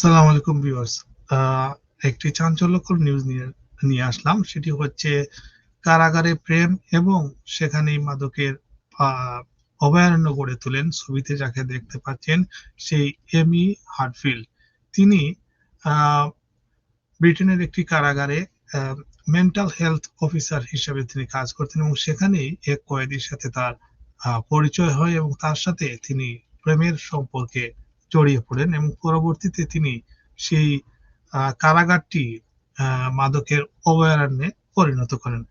সালাম আলাইকুম ভিউয়ার্স। একটি চাঞ্চল্যকর নিউজ নিয়ে নিয়ে আসলাম। সেটি হচ্ছে কারাগারে প্রেম এবং সেখানেই মাদকের অভয়ারণ্য গড়ে তোলেন ছবিতে যাকে দেখতে পাচ্ছেন সেই এমি হার্টফিল্ড। তিনি ব্রিটেনের একটি কারাগারে মেন্টাল হেলথ অফিসার হিসেবে তিনি কাজ করতেন এবং সেখানেই এক কয়েদির সাথে তার পরিচয় হয় এবং তার সাথে তিনি প্রেমের সম্পর্কে জড়িয়ে পড়েন এবং পরবর্তীতে তিনি সেই কারাগারটি মাদকের অভয়ারণ্যে পরিণত করেন।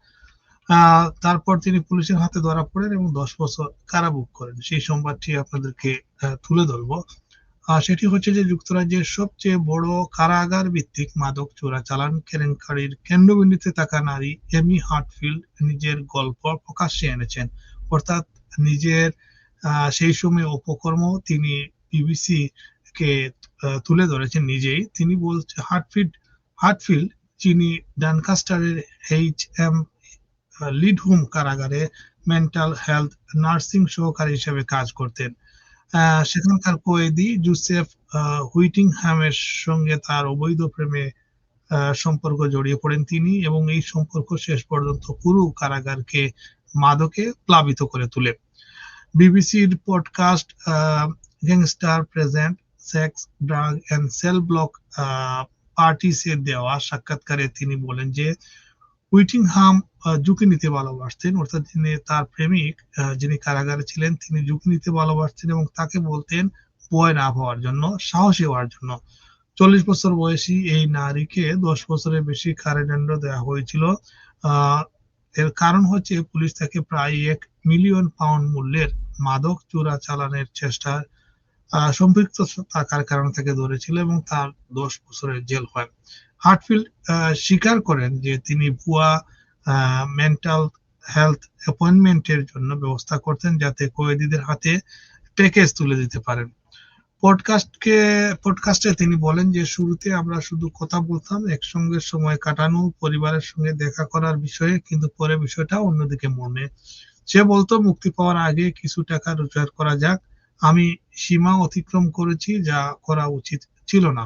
তারপর তিনি পুলিশের হাতে ধরা পড়েন এবং দশ বছর কারাভোগ করেন। সেই সংবাদটি আপনাদেরকে তুলে ধরবো। সেটি হচ্ছে যে যুক্তরাজ্যের সবচেয়ে বড় কারাগার ভিত্তিক মাদক চোরাচালান কেলেঙ্কারির কেন্দ্রবিন্দুতে থাকা নারী এমি হার্টফিল্ড নিজের গল্প প্রকাশ্যে এনেছেন। অর্থাৎ নিজের সেই সময় উপকর্ম তিনি বিবিসি কে তুলে ধরেছেন নিজেই, তিনি বলছে হার্টফিল্ড হার্টফিল্ড যিনি ডানকাস্টারের এইচ এম লিডহুম কারাগারে মেন্টাল হেলথ নার্সিং সহকারী হিসেবে কাজ করতেন। সেখানকার কয়েদি জুসেফ হুইটিংহামের সঙ্গে তার অবৈধ প্রেমে সম্পর্ক জড়িয়ে পড়েন তিনি এবং এই সম্পর্ক শেষ পর্যন্ত পুরো কারাগারকে মাদকে প্লাবিত করে তোলে। বিবিসির podcast gangster present sex drug and cell block পার্টিসে দেওয়া, সাক্ষাৎকারে তিনি বলেন যে উইটিংহাম ঝুঁকি নিতে ভালোবাসতেন। অর্থাৎ তিনি তার প্রেমিক যিনি কারাগারে ছিলেন, তিনি ঝুঁকি নিতে ভালোবাসতেন এবং তাকে বলতেন বয় না হওয়ার জন্য, সাহসী হওয়ার জন্য। চল্লিশ বছর বয়সী এই নারীকে দশ বছরের বেশি কারাদণ্ড দেওয়া হয়েছিল। এর কারণ হচ্ছে পুলিশ তাকে প্রায় এক মিলিয়ন পাউন্ড মূল্যের মাদক চোরা চালানের চেষ্টা সম্পৃক্ত থাকার কারণে তাকে ধরেছিল এবং তার দশ বছরের জেল হয়। হার্টফিল্ড স্বীকার করেন যে তিনি ভুয়া মেন্টাল হেলথ অ্যাপয়েন্টমেন্টের জন্য ব্যবস্থা করতেন যাতে কয়েদিদের হাতে প্যাকেজ তুলে দিতে পারেন। পডকাস্টকে, পডকাস্টে তিনি বলেন যে শুরুতে আমরা শুধু কথা বলতাম, একসঙ্গে সময় কাটানো, পরিবারের সঙ্গে দেখা করার বিষয়ে, কিন্তু পরে বিষয়টা অন্যদিকে মনে। সে বলতো, মুক্তি পাওয়ার আগে কিছু টাকা রোজগার করা যাক আমি সীমা অতিক্রম করেছি যা করা উচিত ছিল না।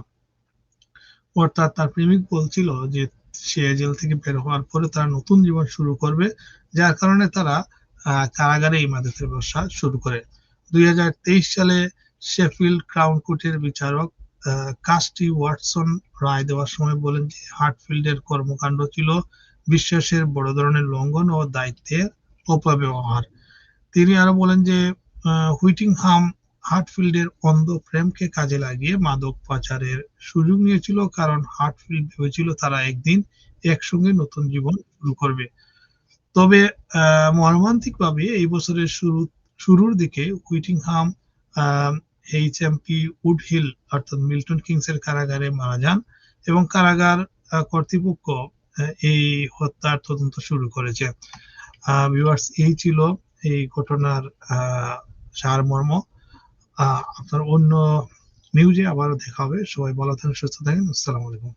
অর্থাৎ তার প্রেমিক বলছিল যে সে জেল থেকে বের হওয়ার পরে তারা নতুন জীবন শুরু করবে, যার কারণে তারা কারাগারে এই মাদকের ব্যবসা শুরু করে। দুই হাজার তেইশ সালে শেফিল্ড ক্রাউন কোর্টের বিচারক কাস্টি ওয়াটসন রায় দেওয়ার সময় বলেন যে হার্টফিল্ডের কর্মকাণ্ড ছিল বিশ্বাসের বড় ধরনের লঙ্ঘন ও দায়িত্বের অপব্যবহার। তিনি আরও বলেন যে হুইটিংহাম হার্টফিল্ডের অন্ধ প্রেমকে কাজে লাগিয়ে মাদক পাচারের সুযোগ নিয়েছিল, কারণ হার্টফিল্ড ভেবেছিল তারা একদিন একসঙ্গে নতুন জীবন শুরু করবে। তবে মর্মান্তিকভাবে এই বছরের শুরু, শুরুর দিকে Whittingham H M P Woodhill অর্থাৎ মিল্টন কিংস এর কারাগারে মারা যান এবং কারাগার কর্তৃপক্ষ এই হত্যার তদন্ত শুরু করেছে। ভিউয়ার্স, এই ছিল এই ঘটনার সারমর্ম। আপনার অন্য নিউজে আবার দেখা হবে। সবাই ভালো থাকেন সুস্থ থাকেন। আসসালামু আলাইকুম।